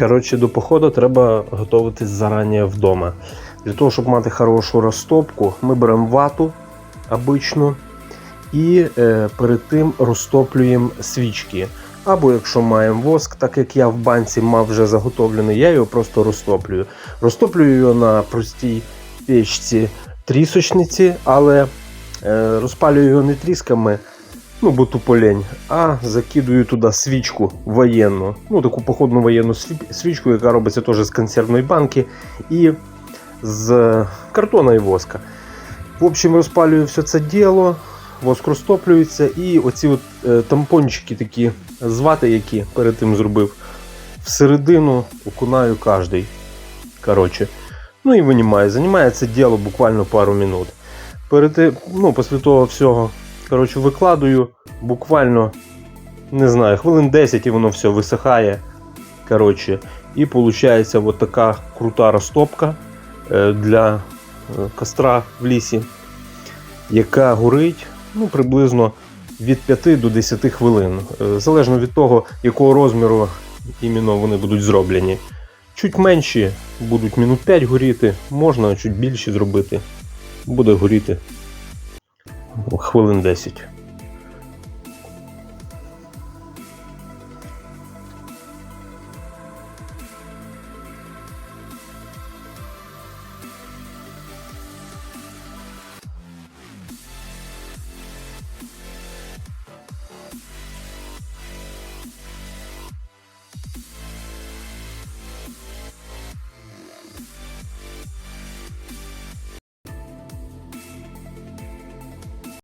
Коротше, до походу треба готуватись зарані вдома. Для того, щоб мати хорошу розтопку, ми беремо вату обичну і е, перед тим розтоплюємо свічки. Або якщо маємо воск, так як я в банці мав вже заготовлений, я його просто розтоплюю. Розтоплюю його на простій печці трісочниці, але е, розпалюю його не трісками, ну бо тупо лень, а закидую туди свічку воєнну, ну таку походну воєнну свічку, яка робиться теж з консервної банки і з картона і воска. В общем, розпалюю все це діло, воск розтоплюється, і оці от, е, тампончики такі з вати, які перед тим зробив, всередину окунаю кожний. Коротше. Ну і винімаю. Займає це діло буквально пару минут. Перед ну, після того всього, коротше, викладую буквально, не знаю, хвилин 10 і воно все висихає. Коротше, і виходить от така крута розтопка е, для е, костра в лісі, яка горить ну, приблизно від 5 до 10 хвилин. Е, Залежно від того, якого розміру іменно вони будуть зроблені. Чуть менші будуть минут 5 горіти, можна чуть більші зробити. Буде горіти хвилин 10.